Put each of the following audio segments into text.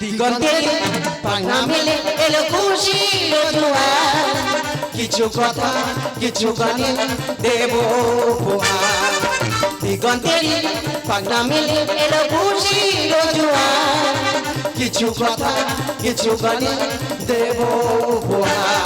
দিগন্তের পাংনা মেলে এলো খুশি কিছু কথা, কিছু গানে দেব দিগন্তের পাংনা মেলে এলো খুশি কিছু কথা, কিছু গানে দেব উপহার।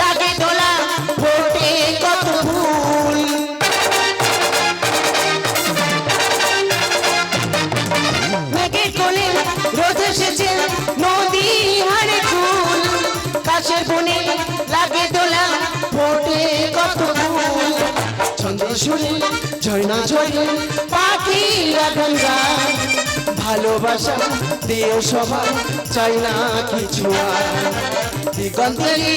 লাগে দোলা কত মেঘের কোলে রোদ এসেছে নদী হারে ফুল। গাছের বনে লাগে দোলা ফোটে কত ফুল। ছন্দ সুরে ভালোবাসা দিও সবাই চাই না কিছু আর। দিগন্তেরি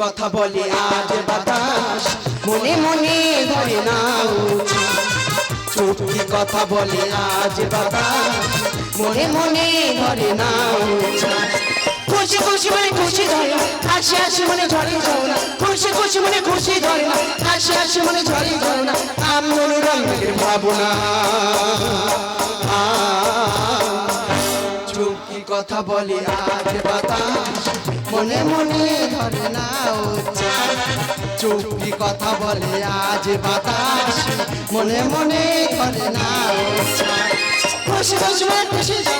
কথা বলে আজ বাতাস। মনে মনে ধরে না চুপটি কথা বলে আজ বাতাস মনে মনে ধরে না খুশি খুশি মনে খুশি ধরে হাসি হাসি মনে ঝরে ঝরে না। খুশি খুশি মনে খুশি ধরে না, হাসি হাসি মনে ঝরে ঝরে না। আমি অনুরঙ্গের ভাবনা। কথা বলে আজ বাতাস মনে মনে ধরে না চুপটি কথা বলে আজ বাতাস। মনে মনে ধরে না খুশি খুশি মনে খুশি না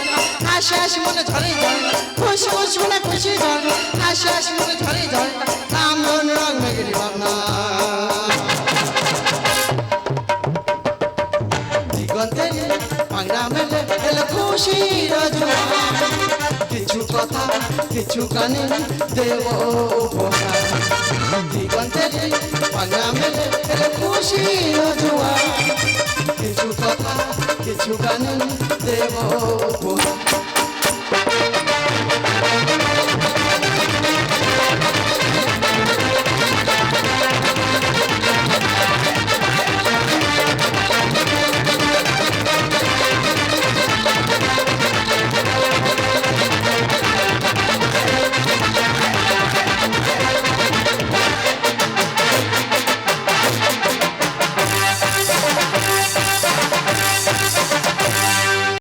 হাসি হাসি মনে ঝরে না খুশি খুশি মনে খুশি না হাসি হাসি মনে ঝরে ধরে না নাম রং মেঘেরি দিগন্তে পাংরা এলো খুশি রাজা কিছু কথা, কিছু কানে দেব উপহার। দিগন্তে পাংরা মেলে এলো খুশি রাজুয়া কিছু কথা, কিছু কানে দেব উপহার।